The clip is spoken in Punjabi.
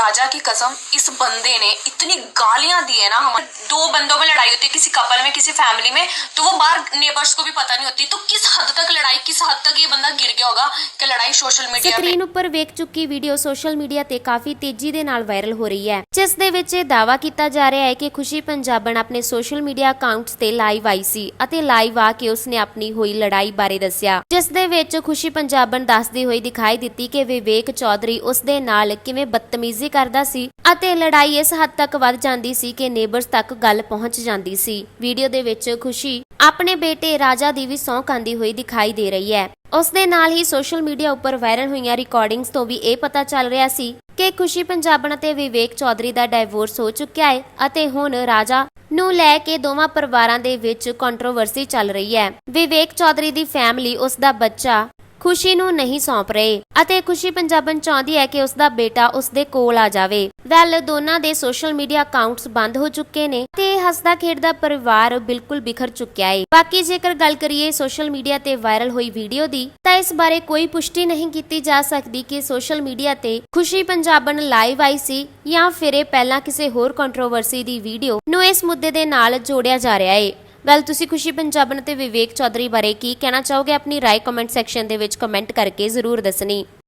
राजा की कसम इस बंदे ने इतनी गालियां दी है ना हमारे दो बंदों में लड़ाई होती है किसी कपल में किसी फैमिली में तो वो बाहर नेबर्स को भी पता नहीं होती तो किस हद तक लड़ाई किस हद तक ये बंदा गिर गया होगा कि लड़ाई सोशल मीडिया पे ਸਕਰੀਨ ਉੱਪਰ ਵੇਖ ਚੁੱਕੀ ਵੀਡੀਓ ਸੋਸ਼ਲ ਮੀਡੀਆ ਤੇ ਕਾਫੀ ਤੇਜ਼ੀ ਦੇ ਨਾਲ ਵਾਇਰਲ ਹੋ ਰਹੀ ਹੈ ਜਿਸ ਦੇ ਵਿੱਚ ਇਹ ਦਾਅਵਾ ਕੀਤਾ ਜਾ ਰਿਹਾ ਹੈ ਕਿ ਖੁਸ਼ੀ ਪੰਜਾਬਣ ਆਪਣੇ ਸੋਸ਼ਲ ਮੀਡੀਆ ਅਕਾਊਂਟਸ ਤੇ ਲਾਈਵ ਆਈ ਸੀ ਅਤੇ ਲਾਈਵ ਆ ਕੇ ਉਸਨੇ ਆਪਣੀ ਹੋਈ ਲੜਾਈ ਬਾਰੇ ਦੱਸਿਆ ਜਿਸ ਦੇ ਵਿੱਚ ਖੁਸ਼ੀ ਪੰਜਾਬਣ ਦੱਸਦੀ ਹੋਈ ਦਿਖਾਈ ਦਿੱਤੀ ਕਿ ਵਿਵੇਕ ਚੌਧਰੀ ਉਸ ਦੇ ਨਾਲ ਕਿਵੇਂ ਬਦਤਮੀਜ਼ੀ ਕਰਦਾ ਸੀ ਅਤੇ ਲੜਾਈ ਇਸ ਹੱਦ ਤੱਕ ਵੱਧ ਜਾਂਦੀ ਸੀ ਕਿ ਨੇਬਰਸ ਤੱਕ ਗੱਲ ਪਹੁੰਚ ਜਾਂਦੀ ਸੀ। ਵੀਡੀਓ ਦੇ ਵਿੱਚ ਖੁਸ਼ੀ ਆਪਣੇ ਬੇਟੇ ਰਾਜਾ ਦੀ ਵੀ ਸਹੁੰ ਖਾਂਦੀ ਹੋਈ ਦਿਖਾਈ ਦੇ ਰਹੀ ਹੈ। ਉਸ ਦੇ ਨਾਲ ਹੀ ਸੋਸ਼ਲ ਮੀਡੀਆ ਉੱਪਰ ਵਾਇਰਲ ਹੋਈਆਂ ਰਿਕਾਰਡਿੰਗਸ ਤੋਂ ਵੀ ਇਹ ਪਤਾ ਚੱਲ ਰਿਹਾ ਸੀ ਕਿ ਖੁਸ਼ੀ ਪੰਜਾਬਣ ਅਤੇ ਵਿਵੇਕ ਚੌਧਰੀ ਦਾ ਡਾਈਵੋਰਸ ਹੋ ਚੁੱਕਿਆ ਹੈ ਅਤੇ ਹੁਣ ਰਾਜਾ ਨੂੰ ਲੈ ਕੇ ਦੋਵਾਂ ਪਰਿਵਾਰਾਂ ਦੇ ਵਿੱਚ ਕੰਟਰੋਵਰਸੀ ਚੱਲ ਰਹੀ ਹੈ। ਵਿਵੇਕ ਚੌਧਰੀ ਦੀ ਫੈਮਿਲੀ ਉਸ ਦਾ ਬੱਚਾ ਖੁਸ਼ੀ ਨੂੰ ਨਹੀਂ ਸੌਂਪ ਰਹੇ ਅਤੇ ਖੁਸ਼ੀ ਪੰਜਾਬਨ ਚਾਹੁੰਦੀ ਹੈ ਕਿ ਉਸ ਦਾ ਬੇਟਾ ਉਸ ਦੇ ਕੋਲ ਆ ਜਾਵੇ। ਵੈਲ ਦੋਨਾਂ ਦੇ ਸੋਸ਼ਲ ਮੀਡੀਆ ਅਕਾਊਂਟਸ ਬੰਦ ਹੋ ਚੁੱਕੇ ਨੇ ਤੇ ਹੱਸਦਾ ਖੇਡਦਾ ਪਰਿਵਾਰ ਬਿਲਕੁਲ ਬਿਖਰ ਚੁੱਕਿਆ ਹੈ ਬਾਕੀ ਜੇਕਰ ਗੱਲ ਕਰੀਏ ਸੋਸ਼ਲ ਮੀਡੀਆ ਤੇ ਵਾਇਰਲ ਹੋਈ ਵੀਡੀਓ ਦੀ, ਤਾਂ ਇਸ ਬਾਰੇ ਕੋਈ ਪੁਸ਼ਟੀ ਨਹੀਂ ਕੀਤੀ ਜਾ ਸਕਦੀ ਕਿ ਸੋਸ਼ਲ ਮੀਡੀਆ ਤੇ ਖੁਸ਼ੀ ਪੰਜਾਬਨ ਲਾਈਵ ਆਈ ਸੀ ਜਾਂ ਫਿਰ ਪਹਿਲਾਂ ਕਿਸੇ ਹੋਰ ਕੰਟਰੋਵਰਸੀ ਦੀ ਵੀਡੀਓ ਨੂੰ ਇਸ ਮੁੱਦੇ ਦੇ ਨਾਲ ਜੋੜਿਆ ਜਾ ਰਿਹਾ ਹੈ ਗੱਲ ਤੁਸੀਂ ਖੁਸ਼ੀ ਪੰਜਾਬਨ ਅਤੇ ਵਿਵੇਕ ਚੌਧਰੀ ਬਾਰੇ ਕੀ ਕਹਿਣਾ ਚਾਹੋਗੇ? ਆਪਣੀ ਰਾਏ ਕਮੈਂਟ ਸੈਕਸ਼ਨ ਦੇ ਵਿੱਚ ਕਮੈਂਟ ਕਰਕੇ ਜ਼ਰੂਰ ਦੱਸਣੀ।